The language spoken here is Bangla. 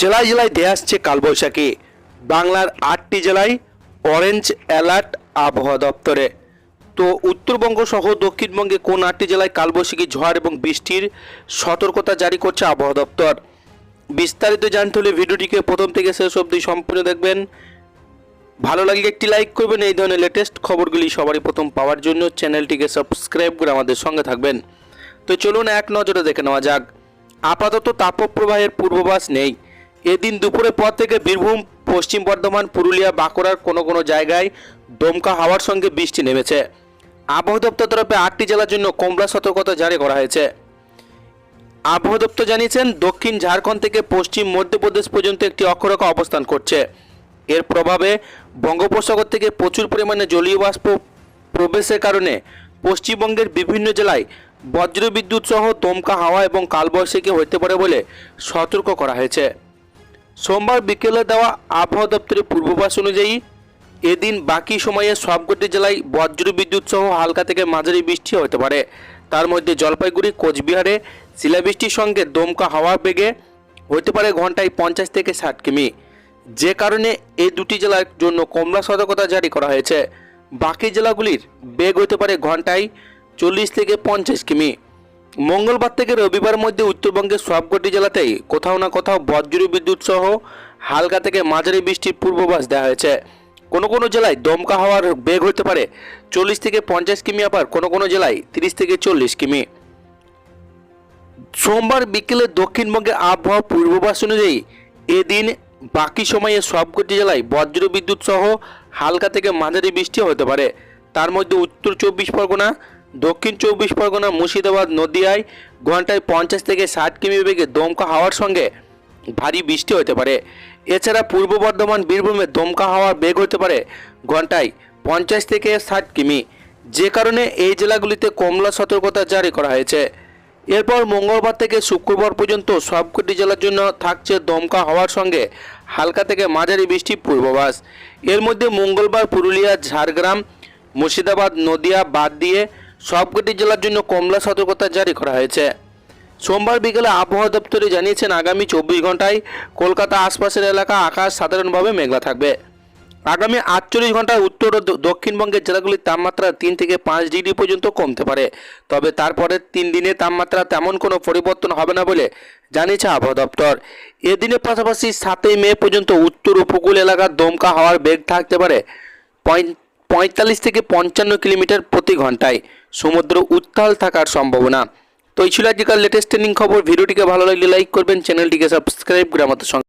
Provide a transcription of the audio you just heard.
জেলায় জেলায় দেয়া আসছে কালবৈশাখী। বাংলার আটটি জেলায় অরেঞ্জ অ্যালার্ট আবহাওয়া দপ্তরে। তো উত্তরবঙ্গ সহ দক্ষিণবঙ্গে কোন আটটি জেলায় কালবৈশাখী ঝড় এবং বৃষ্টির সতর্কতা জারি করছে আবহাওয়া দপ্তর? বিস্তারিত জানতে হলে ভিডিওটিকে প্রথম থেকে শেষ অবধি সম্পূর্ণ দেখবেন। ভালো লাগলে একটি লাইক করবেন, এই ধরনের লেটেস্ট খবরগুলি সবারই প্রথম পাওয়ার জন্য চ্যানেলটিকে সাবস্ক্রাইব করে আমাদের সঙ্গে থাকবেন। তো চলুন এক নজরে দেখে নেওয়া যাক। আপাতত তাপপ্রবাহের পূর্বাভাস নেই। এদিন দুপুরের পর থেকে বীরভূম, পশ্চিম বর্ধমান, পুরুলিয়া, বাঁকুড়ার কোনো কোনো জায়গায় দমকা হাওয়ার সঙ্গে বৃষ্টি নেমেছে। আবহাওয়া দপ্তর তরফে আটটি জেলার জন্য কমলা সতর্কতা জারি করা হয়েছে। আবহাওয়া দপ্তর জানিয়েছেন, দক্ষিণ ঝাড়খণ্ড থেকে পশ্চিম মধ্যপ্রদেশ পর্যন্ত একটি অক্ষরেখা অবস্থান করছে। এর প্রভাবে বঙ্গোপসাগর থেকে প্রচুর পরিমাণে জলীয় বাষ্প প্রবেশের কারণে পশ্চিমবঙ্গের বিভিন্ন জেলায় বজ্রবিদ্যুৎ সহ দমকা হাওয়া এবং কালবৈশাখী হতে পারে বলে সতর্ক করা হয়েছে। সোমবার বিকেলে দেওয়া আবহাওয়া দপ্তরের পূর্বাভাস অনুযায়ী এদিন বাকি সময়ে সবকটি জেলায় বজ্রবিদ্যুৎ সহ হালকা থেকে মাঝারি বৃষ্টি হতে পারে। তার মধ্যে জলপাইগুড়ি, কোচবিহারে শিলাবৃষ্টির সঙ্গে দমকা হাওয়া বেগে হতে পারে ঘন্টায় পঞ্চাশ থেকে ষাট কিমি। যে কারণে এই দুটি জেলার জন্য কমলা সতর্কতা জারি করা হয়েছে। বাকি জেলাগুলির বেগ হতে পারে ঘন্টায় চল্লিশ থেকে পঞ্চাশ কিমি। মঙ্গলবার থেকে রবিবার মধ্যে উত্তরবঙ্গের সবকটি জেলাতেই কোথাও না কোথাও বজ্র বিদ্যুৎ সহ হালকা থেকে মাঝারি বৃষ্টির পূর্বাভাস দেওয়া হয়েছে। কোনো কোনো জেলায় দমকা হওয়ার বেগ হতে পারে চল্লিশ থেকে পঞ্চাশ কিমি আবার কোনো কোনো জেলায় তিরিশ থেকে চল্লিশ কিমি। সোমবার বিকেলে দক্ষিণবঙ্গের আবহাওয়া পূর্বাভাস অনুযায়ী এদিন বাকি সময়ে সবকটি জেলায় বজ্র বিদ্যুৎ সহ হালকা থেকে মাঝারি বৃষ্টি হতে পারে। তার মধ্যে উত্তর চব্বিশ পরগনা দক্ষিণ চব্বিশ পরগনা, মুর্শিদাবাদ, নদিয়ায় ঘন্টায় পঞ্চাশ থেকে ষাট কিমি বেগে দমকা হাওয়ার সঙ্গে ভারী বৃষ্টি হতে পারে। এছাড়া পূর্ব বর্ধমান, বীরভূমে দমকা হাওয়ার বেগ হতে পারে ঘন্টায় পঞ্চাশ থেকে ষাট কিমি। যে কারণে এই জেলাগুলিতে কমলা সতর্কতা জারি করা হয়েছে। এরপর মঙ্গলবার থেকে শুক্রবার পর্যন্ত সবকটি জেলার জন্য থাকছে দমকা হওয়ার সঙ্গে হালকা থেকে মাঝারি বৃষ্টি পূর্বাভাস। এর মধ্যে মঙ্গলবার, পুরুলিয়া, ঝাড়গ্রাম, মুর্শিদাবাদ, নদিয়া বাদ দিয়ে সবকটি জেলার জন্য কমলা সতর্কতা জারি করা হয়েছে। সোমবার বিকেলে আবহাওয়া দপ্তরে জানিয়েছেন, আগামী চব্বিশ ঘন্টায় কলকাতা আশপাশের এলাকা আকাশ সাধারণভাবে মেঘলা থাকবে। আগামী আটচল্লিশ ঘন্টায় উত্তর ও দক্ষিণবঙ্গের জেলাগুলির তাপমাত্রা তিন থেকে পাঁচ ডিগ্রি পর্যন্ত কমতে পারে। তবে তারপরে তিন দিনে তাপমাত্রা তেমন কোনো পরিবর্তন হবে না বলে জানিয়েছে আবহাওয়া দপ্তর। এদিনের পাশাপাশি সাতই মে পর্যন্ত উত্তর উপকূল এলাকার দমকা হওয়ার বেগ থাকতে পারে পঁয়- পঁয়তাল্লিশ থেকে পঞ্চান্ন কিলোমিটার প্রতি ঘন্টায়। সমুদ্র উত্তাল থাকার সম্ভাবনা। তো এই ছিল আজকাল লেটেস্ট ট্রেনিং খবর। ভিডিওটিকে ভালো লাগলে লাইক করবেন চ্যানেলটিকে সাবস্ক্রাইব করে আমাদের সঙ্গে